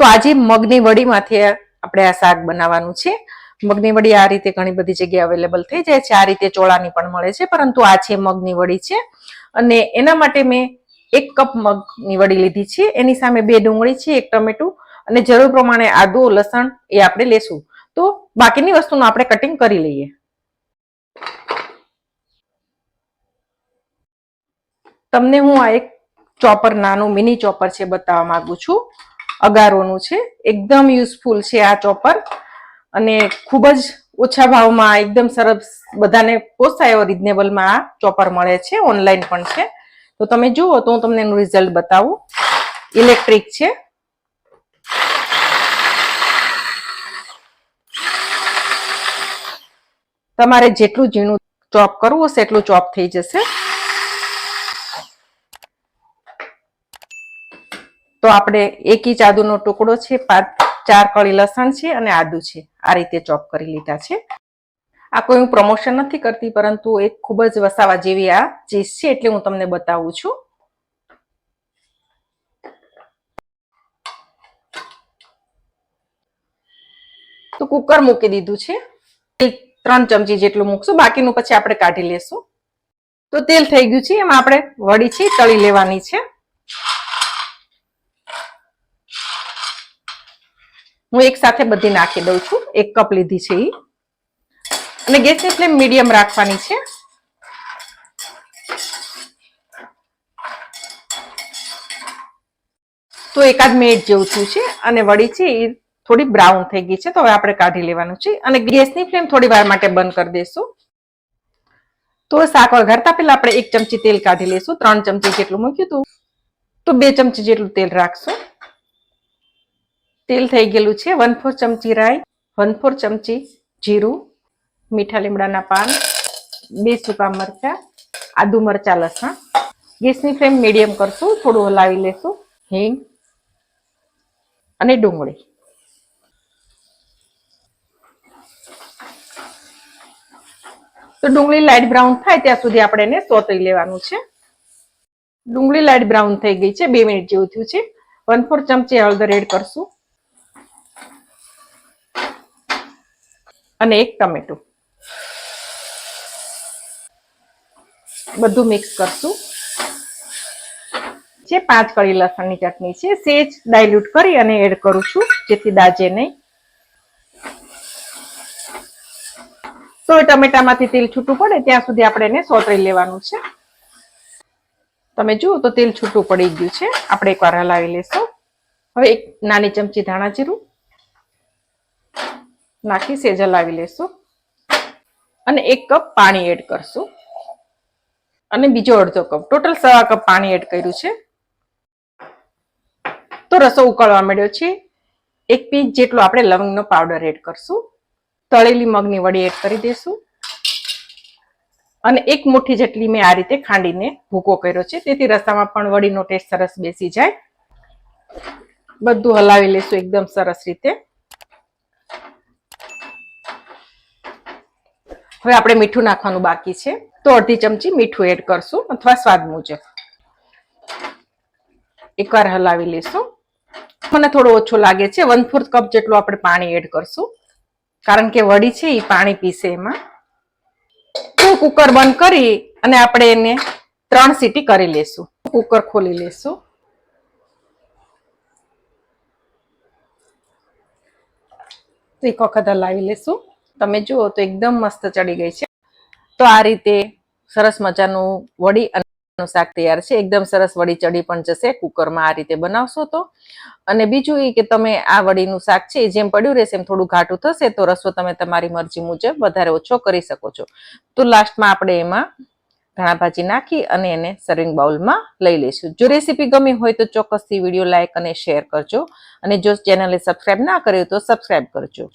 તો આજે મગની વડીમાંથી આપણે આ શાક બનાવવાનું છે. મગની વડી આ રીતે ઘણી બધી જગ્યાએ અવેલેબલ થઈ જાય છે. આ રીતે ચોળાની પણ મળે છે, પરંતુ આ છે મગની વડી છે. અને એના માટે મેં એક કપ મગની વડી લીધી છે. એની સામે બે ડુંગળી છે, એક ટમેટું અને જરૂર પ્રમાણે આદુ, લસણ એ આપણે લેશું. તો બાકીની વસ્તુનું આપણે કટિંગ કરી લઈએ. તમને હું આ એક ચોપર, નાનું મિની ચોપર છે બતાવવા માંગુ છું. અગારોનું છે. એકદમ યુઝફુલ છે આ ચોપર અને ખૂબ જ ઓછા ભાવમાં એકદમ સરસ બધાને પોસાય એવો રિઝનેબલમાં આ ચોપર મળે છે. ઓનલાઈન પણ છે. તો તમે જુઓ તો હું તમને એનું રિઝલ્ટ બતાવું. ઇલેક્ટ્રિક છે. તમારે જેટલું ઝીણું ચોપ કરવું હશે એટલું ચોપ થઈ જશે. તો આપણે એક ઇંચ આદુનો ટુકડો છે પાંચ ચાર કળી લસણ છે અને આદુ છે. આ રીતે ચોપ કરી લીધા છે. આ કોઈ હું પ્રમોશન નથી કરતી, પરંતુ એક ખૂબ જ વસાવા જેવી આ ચીઝ છે એટલે હું તમને બતાવું છું. તો કુકર મૂકી દીધું છે. ત્રણ ચમચી જેટલું મૂકશું. બાકીનું પછી આપણે કાઢી લેશું. તો તેલ થઈ ગયું છે. એમાં આપણે વડી છે, તળી લેવાની છે. હું એક સાથે બધી નાખી દઉં છું. એક કપ લીધી છે એ અને ગેસની ફ્લેમ મીડિયમ રાખવાની છે. તો એકાદ મિનિટ જેવું થયું છે અને વળી છે એ થોડી બ્રાઉન થઈ ગઈ છે, તો હવે આપણે કાઢી લેવાનું છે. અને ગેસની ફ્લેમ થોડી વાર માટે બંધ કરી દઈશું તો શાક વઘારતા પહેલા આપણે એક ચમચી તેલ કાઢી લઈશું. ત્રણ ચમચી જેટલું મૂક્યું હતું. તો બે ચમચી જેટલું તેલ રાખશું. તેલ થઈ ગયેલું છે. વન ફોર ચમચી રાઈ, વન ફોર ચમચી જીરું, મીઠા લીમડાના પાન, બે સૂકા મરચા, આદુ મરચા લસણ. ગેસની ફ્લેમ મીડિયમ કરશું, થોડું હલાવી લેશું. હિંગ અને ડુંગળી. તો ડુંગળી લાઇટ બ્રાઉન થાય ત્યાં સુધી આપણે એને સોતરી લેવાનું છે. ડુંગળી લાઇટ બ્રાઉન થઈ ગઈ છે. બે મિનિટ જેવું થયું છે. વન ફોર ચમચી હળદર એડ કરશું. અને એક ટમેટું. બધું મિક્સ કરશું. જે પાંચ કળી લસણની ચટણી છે સેજ ડાયલ્યુટ કરી અને એડ કરું છું, જેથી દાજે નહીં. તો ટમેટામાંથી તેલ છૂટું પડે, ત્યાં સુધી આપણે એને સોતરી લેવાનું છે. તમે જુઓ તો તેલ છૂટું પડી ગયું છે. આપણે એકવાર હલાવી લેશું. હવે એક નાની ચમચી ધાણા જીરું નાખી સેજ હલાવી લેશું. અને એક કપ પાણી એડ કરશું. અને બીજો અડધો કપ, ટોટલ સવા કપ પાણી એડ કર્યું છે. તો રસો ઉકળવા માંડ્યો છે. એક પીસ જેટલો આપણે લવંગનો પાવડર એડ કરશું. તળેલી મગની વડી એડ કરી દઈશું અને એક મુઠ્ઠી જેટલી મેં આ રીતે ખાંડીને ભૂકો કર્યો છે. તેથી રસામાં પણ વડીનો ટેસ્ટ સરસ બેસી જાય. બધું હલાવી લેશું એકદમ સરસ રીતે. હવે આપણે મીઠું નાખવાનું બાકી છે. તો અડધી ચમચી મીઠું એડ કરશું અથવા સ્વાદ મુજબ. એકવાર હલાવી લેશું. મને થોડો ઓછો લાગે છે. વન ફોર્થ કપ જેટલું આપણે પાણી એડ કરશું. કારણ કે વડી છે એ પાણી પીશે એમાં. તો કુકર બંધ કરી અને આપણે એને ત્રણ સીટી કરી લેશું. કુકર ખોલી લેશું. એક વખત હલાવી લેશું. તમે જુઓ તો એકદમ મસ્ત ચડી ગઈ છે. તો આ રીતે સરસ મજાનું વડી અને શાક તૈયાર છે. એકદમ સરસ વડી ચડી પણ જશે. કુકરમાં આ રીતે બનાવશો તો. અને બીજું એ કે તમે આ વડીનું શાક છે એ જેમ પડ્યું રહેશે એમ થોડું ઘાટું થશે તો રસો તમે તમારી મરજી મુજબ વધારે ઓછો કરી શકો છો. તો લાસ્ટમાં આપણે એમાં ધાણા ભાજી નાખી અને એને સર્વિંગ બાઉલમાં લઈ લઈશું. જો રેસીપી ગમી હોય તો ચોક્કસથી વીડિયો લાઇક અને શેર કરજો. અને જો ચેનલને સબસ્ક્રાઇબ ના કર્યું તો સબસ્ક્રાઇબ કરજો.